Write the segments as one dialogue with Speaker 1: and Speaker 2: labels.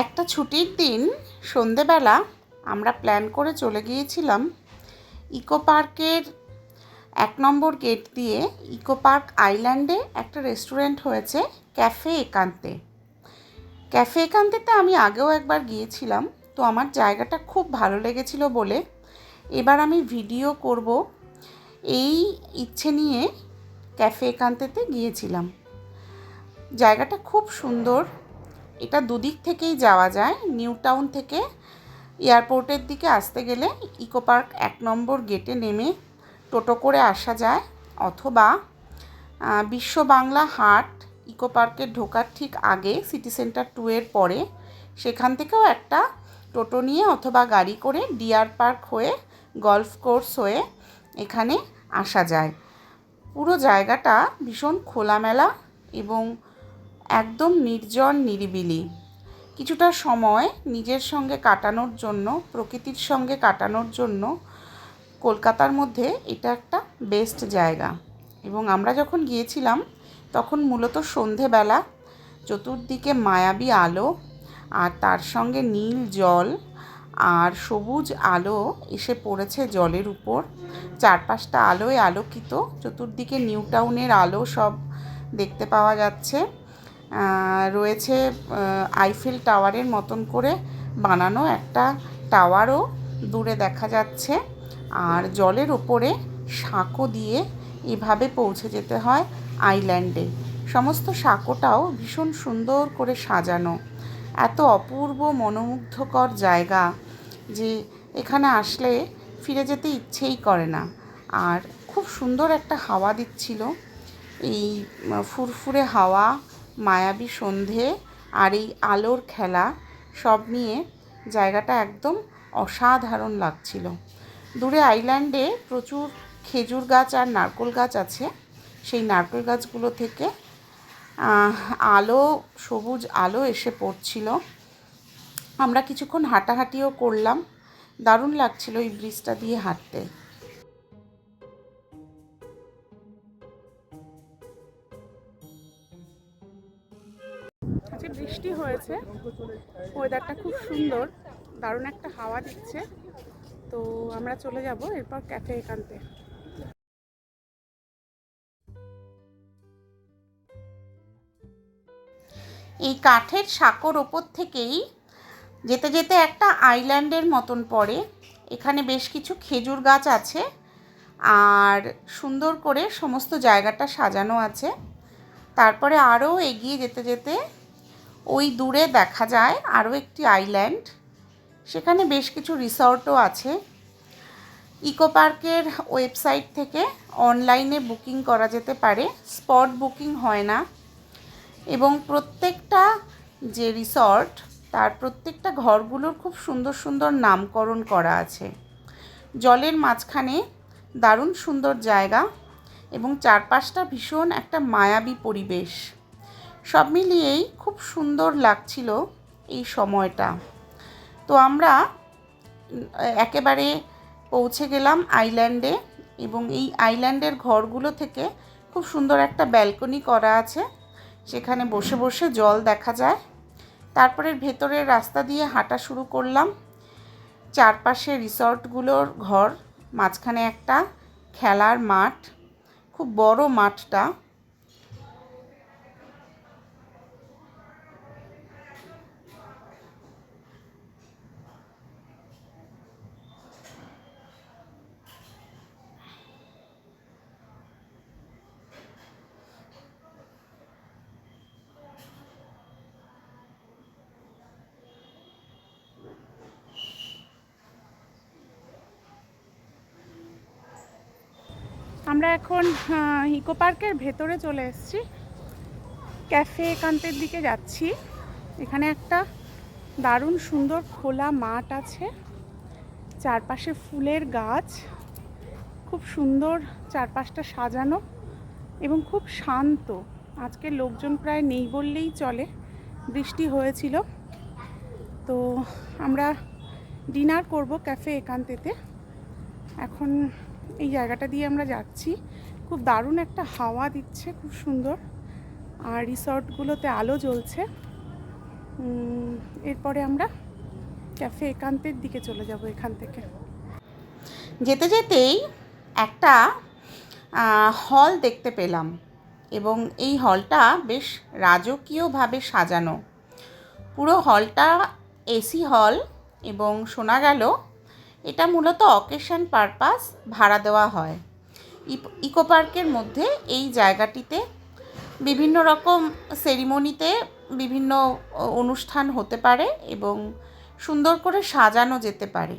Speaker 1: একটা ছুটির দিন, সন্ধেবেলা, আমরা প্ল্যান করে চলে গিয়েছিলাম ইকো পার্কের এক নম্বর গেট দিয়ে ইকো পার্ক আইল্যান্ডে একটা রেস্টুরেন্ট হয়েছে ক্যাফে একান্তে ক্যাফে একান্তেতে আমি আগেও একবার গিয়েছিলাম, তো আমার জায়গাটা খুব ভালো লেগেছিল বলে। এবার আমি ভিডিও করব এই ইচ্ছে নিয়ে ক্যাফে একান্তেতে গিয়েছিলাম। জায়গাটা খুব সুন্দর এটা দুদিক থেকেই যাওয়া যায়, নিউ টাউন থেকে এয়ারপোর্টের দিকে আসতে গেলে ইকো পার্ক এক নম্বর গেটে নেমে টোটো করে আসা যায়, অথবা বিশ্ব বাংলা হাট ইকো পার্কে ঢোকার ঠিক আগে সিটি সেন্টার টু এর পরে সেখান থেকেও একটা টোটো নিয়ে অথবা গাড়ি করে ডিয়ার পার্ক হয়ে, গলফ কোর্স হয়ে এখানে আসা যায়। পুরো জায়গাটা ভীষণ খোলামেলা এবং একদম নির্জন নিরিবিলি। কিছুটা সময় নিজের সঙ্গে কাটানোর জন্য, প্রকৃতির সঙ্গে কাটানোর জন্য কলকাতার মধ্যে এটা একটা বেস্ট জায়গা। এবং আমরা যখন গিয়েছিলাম, তখন মূলত সন্ধেবেলা চতুর্দিকে মায়াবী আলো আর তার সঙ্গে নীল জল আর সবুজ আলো এসে পড়েছে জলের উপর। চারপাশটা আলোয় আলোকিত, চতুর্দিকে নিউ টাউনের আলো সব দেখতে পাওয়া যাচ্ছে। রয়েছে আইফেল টাওয়ারের মতন করে বানানো একটা টাওয়ারও দূরে দেখা যাচ্ছে। আর জলের ওপরে সাঁকো দিয়ে এভাবে পৌঁছে যেতে হয় আইল্যান্ডে সমস্ত সাঁকোটাও ভীষণ সুন্দর করে সাজানো। এত অপূর্ব মনোমুগ্ধকর জায়গা যে এখানে আসলে ফিরে যেতে ইচ্ছেই করে না। আর খুব সুন্দর একটা হাওয়া দিচ্ছিল। এই ফুরফুরে হাওয়া মায়াবী সন্ধে আর এই আলোর খেলা সব নিয়ে জায়গাটা একদম অসাধারণ লাগছিল। দূরে আইল্যান্ডে প্রচুর খেজুর গাছ আর নারকোল গাছ আছে। সেই নারকেল গাছগুলো থেকে আলো, সবুজ আলো এসে পড়ছিল। আমরা কিছুক্ষণ হাঁটাহাঁটিও করলাম। দারুণ লাগছিল এই ব্রিজটা দিয়ে হাঁটতে।
Speaker 2: হয়েছে ওয়েদারটা খুব সুন্দর। দারুণ একটা হাওয়া দিচ্ছে। তো আমরা চলে যাব এরপর ক্যাফে একান্তে
Speaker 1: এই কাঠের সাঁকোর ওপর থেকেই যেতে যেতে একটা আইল্যান্ডের মতন পড়ে। এখানে বেশ কিছু খেজুর গাছ আছে আর সুন্দর করে সমস্ত জায়গাটা সাজানো আছে। তারপরে আরও এগিয়ে যেতে যেতে ওই দূরে দেখা যায় আরও একটি আইল্যান্ড। সেখানে বেশ কিছু রিসর্টও আছে। ইকো পার্কের ওয়েবসাইট থেকে অনলাইনে বুকিং করা যেতে পারে। স্পট বুকিং হয় না। এবং প্রত্যেকটা যে রিসর্ট, তার প্রত্যেকটা ঘরগুলোর খুব সুন্দর সুন্দর নামকরণ করা আছে। জলের মাঝখানে দারুণ সুন্দর জায়গা এবং চারপাশটা ভীষণ একটা মায়াবী পরিবেশ। সব মিলিয়েই খুব সুন্দর লাগছিল এই সময়টা। তো আমরা একেবারে পৌঁছে গেলাম আইল্যান্ডে এবং এই আইল্যান্ডের ঘরগুলো থেকে খুব সুন্দর একটা ব্যালকনি করা আছে। সেখানে বসে বসে জল দেখা যায়। তারপরে ভেতরের রাস্তা দিয়ে হাঁটা শুরু করলাম। চারপাশে রিসর্টগুলোর ঘর, মাঝখানে একটা খেলার মাঠ, খুব বড় মাঠটা।
Speaker 2: আমরা এখন ইকো পার্কের ভেতরে চলে এসেছি। ক্যাফে একান্তের দিকে যাচ্ছি। এখানে একটা দারুণ সুন্দর খোলা মাঠ আছে। চারপাশে ফুলের গাছ। খুব সুন্দর চারপাশটা সাজানো এবং খুব শান্ত। আজকে লোকজন প্রায় নেই বললেই চলে। বৃষ্টি হয়েছিল। তো আমরা ডিনার করব ক্যাফে একান্তেতে। এখন এই জায়গাটা দিয়ে আমরা যাচ্ছি। খুব দারুণ একটা হাওয়া দিচ্ছে, খুব সুন্দর। আর রিসর্টগুলোতে আলো জ্বলছে। এরপরে আমরা ক্যাফে একান্তের দিকে চলে যাব এখান থেকে।
Speaker 1: যেতে যেতেই একটা হল দেখতে পেলাম এবং এই হলটা বেশ রাজকীয়ভাবে সাজানো। পুরো হলটা এসি হল এবং শোনা গেল এটা মূলত অকেশন পারপাস ভাড়া দেওয়া হয়। ইকো পার্কের মধ্যে এই জায়গাটিতে বিভিন্ন রকম সেরিমনিতে বিভিন্ন অনুষ্ঠান হতে পারে এবং সুন্দর করে সাজানো যেতে পারে।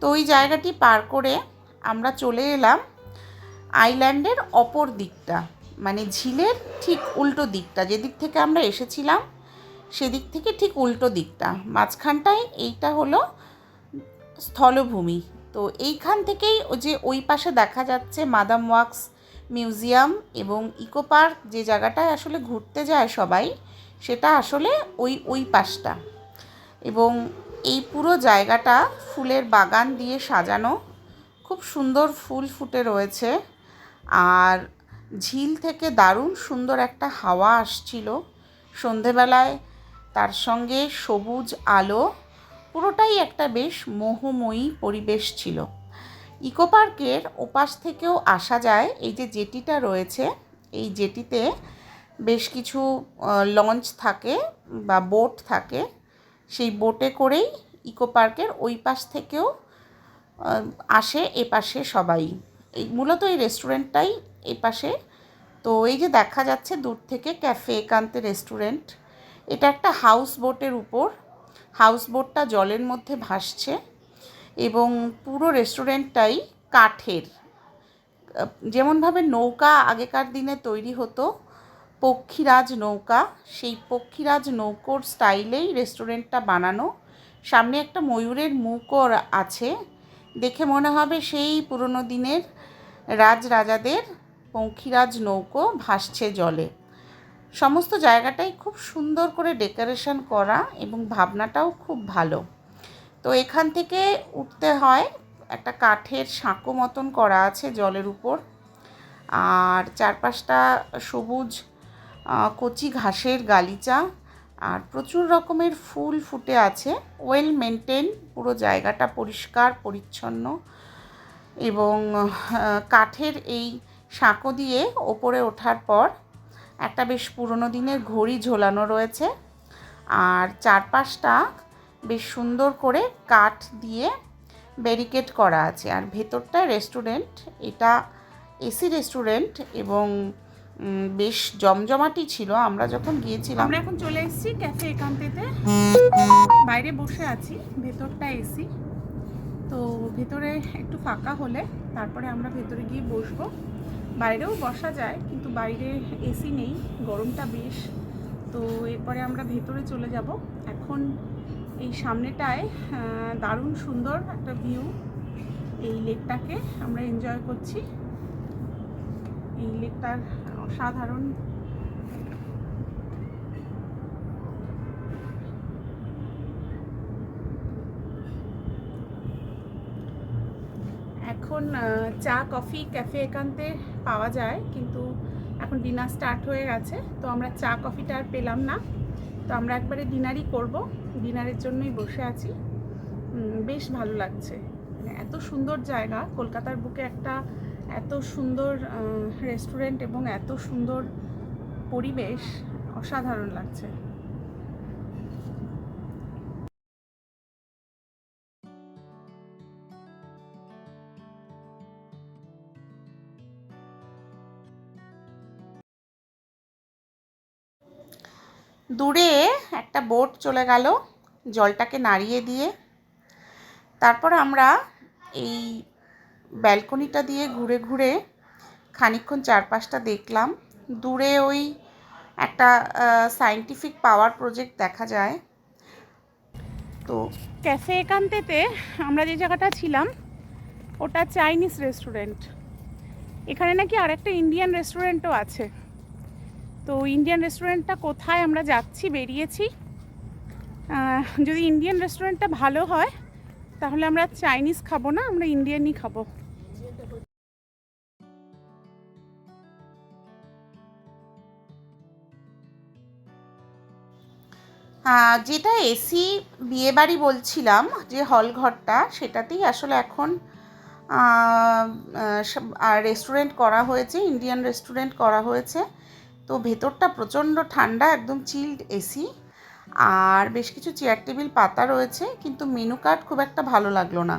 Speaker 1: তো ওই জায়গাটি পার করে আমরা চলে এলাম আইল্যান্ডের অপর দিকটা মানে ঝিলের ঠিক উল্টো দিকটা। যেদিক থেকে আমরা এসেছিলাম, সেদিক থেকে ঠিক উল্টো দিকটা। মাঝখানটায় এইটা হলো স্থলভূমি। তো এইখান থেকেই যে ওই পাশে দেখা যাচ্ছে মাদাম ওয়াক্স মিউজিয়াম এবং ইকো পার্ক, যে জায়গাটায় আসলে ঘুরতে যায় সবাই, সেটা আসলে ওই ওই পাশটা। এবং এই পুরো জায়গাটা ফুলের বাগান দিয়ে সাজানো। খুব সুন্দর ফুল ফুটে রয়েছে। আর ঝিল থেকে দারুণ সুন্দর একটা হাওয়া আসছিল। সন্ধেবেলায় তার সঙ্গে সবুজ আলো পুরোটাই একটা বেশ মোহময়ী পরিবেশ ছিল। ইকো পার্কের ওপাশ থেকেও আসা যায় এই যে জেটিটা রয়েছে, এই জেটিতে বেশ কিছু লঞ্চ থাকে বা বোট থাকে। সেই বোটে করেই ইকো পার্কের ওই পাশ থেকেও আসে এ পাশে সবাই। এই মূলত এই রেস্টুরেন্টটাই এ পাশে তো এই যে দেখা যাচ্ছে দূর থেকে ক্যাফে, একান্তে রেস্টুরেন্ট, এটা একটা হাউস বোটের উপর। হাউস বোটটা জলের মধ্যে ভাসছে এবং পুরো রেস্টুরেন্টটাই কাঠের। যেমনভাবে নৌকা আগেকার দিনে তৈরি হতো, পক্ষীরাজ নৌকা, সেই পক্ষীরাজ নৌকোর স্টাইলেই রেস্টুরেন্টটা বানানো। সামনে একটা ময়ূরের মুখও আছে। দেখে মনে হবে সেই পুরনো দিনের রাজরাজাদের পঙ্খিরাজ নৌকো ভাসছে জলে। সমস্ত জায়গাটাই খুব সুন্দর করে ডেকোরেশন করা এবং ভাবনাটাও খুব ভালো। তো এখান থেকে উঠতে হয়, একটা কাঠের সাঁকো মতন করা আছে জলের উপর। আর চারপাশটা সবুজ কচি ঘাসের গালিচা। আর প্রচুর রকমের ফুল ফুটে আছে। ওয়েল মেনটেন, পুরো জায়গাটা পরিষ্কার, পরিচ্ছন্ন এবং কাঠের এই সাঁকো দিয়ে ওপরে ওঠার পর একটা বেশ পুরনো দিনের ঘড়ি ঝোলানো রয়েছে আর চারপাশটা বেশ সুন্দর করে কাঠ দিয়ে ব্যারিকেড করা আছে। আর ভেতরটা রেস্টুরেন্ট এটা এসি রেস্টুরেন্ট এবং বেশ জমজমাটি ছিল। আমরা যখন গিয়েছিলাম
Speaker 2: আমরা এখন চলে এসেছি ক্যাফে একান্তেতে। বাইরে বসে আছি, ভেতরটা এসি তো ভেতরে একটু ফাঁকা হলে তারপরে আমরা ভেতরে গিয়ে বসবো। বাইরেও বসা যায়, কিন্তু বাইরে এসি নেই, গরমটা বেশ। তো এরপরে আমরা ভেতরে চলে যাব। এখন এই সামনেটায় দারুণ সুন্দর একটা ভিউ এই লেকটাকে আমরা এনজয় করছি। এই লেকটার অসাধারণ এখন চা, কফি, ক্যাফে একান্তে পাওয়া যায়, কিন্তু এখন ডিনার স্টার্ট হয়ে গেছে। তো আমরা চা, কফিটা আর পেলাম না। তো আমরা একবারে ডিনারই করব। ডিনারের জন্যই বসে আছি। বেশ ভালো লাগছে। মানে এত সুন্দর জায়গা। কলকাতার বুকে একটা এত সুন্দর রেস্টুরেন্ট এবং এত সুন্দর পরিবেশ অসাধারণ লাগছে।
Speaker 1: দূরে একটা বোট চলে গেল, জলটাকে নাড়িয়ে দিয়ে। তারপর আমরা এই ব্যালকনিটা দিয়ে ঘুরে ঘুরে খানিকক্ষণ চারপাশটা দেখলাম। দূরে ওই একটা সায়েন্টিফিক পাওয়ার প্রজেক্ট দেখা যায়। তো
Speaker 2: ক্যাফে একান্তেতে আমরা যে জায়গাটা ছিলাম, ওটা চাইনিজ রেস্টুরেন্ট এখানে নাকি আরেকটা ইন্ডিয়ান রেস্টুরেন্টও আছে। তো ইন্ডিয়ান রেস্টুরেন্টটা কোথায় আমরা যাচ্ছি, বেরিয়েছি। যদি ইন্ডিয়ান রেস্টুরেন্টটা ভালো হয়, তাহলে আমরা চাইনিজ খাব না, আমরা ইন্ডিয়ানই খাব।
Speaker 1: যেটা এসি বিয়েবাড়ি বলছিলাম, যে হল ঘরটা, সেটাতেই আসলে এখন রেস্টুরেন্ট করা হয়েছে ইন্ডিয়ান রেস্টুরেন্ট করা হয়েছে। তো ভেতরটা প্রচণ্ড ঠান্ডা, একদম চিল্ড এসি। আর বেশ কিছু চেয়ার টেবিল পাতা রয়েছে, কিন্তু মেনু কার্ড খুব একটা ভালো লাগল না।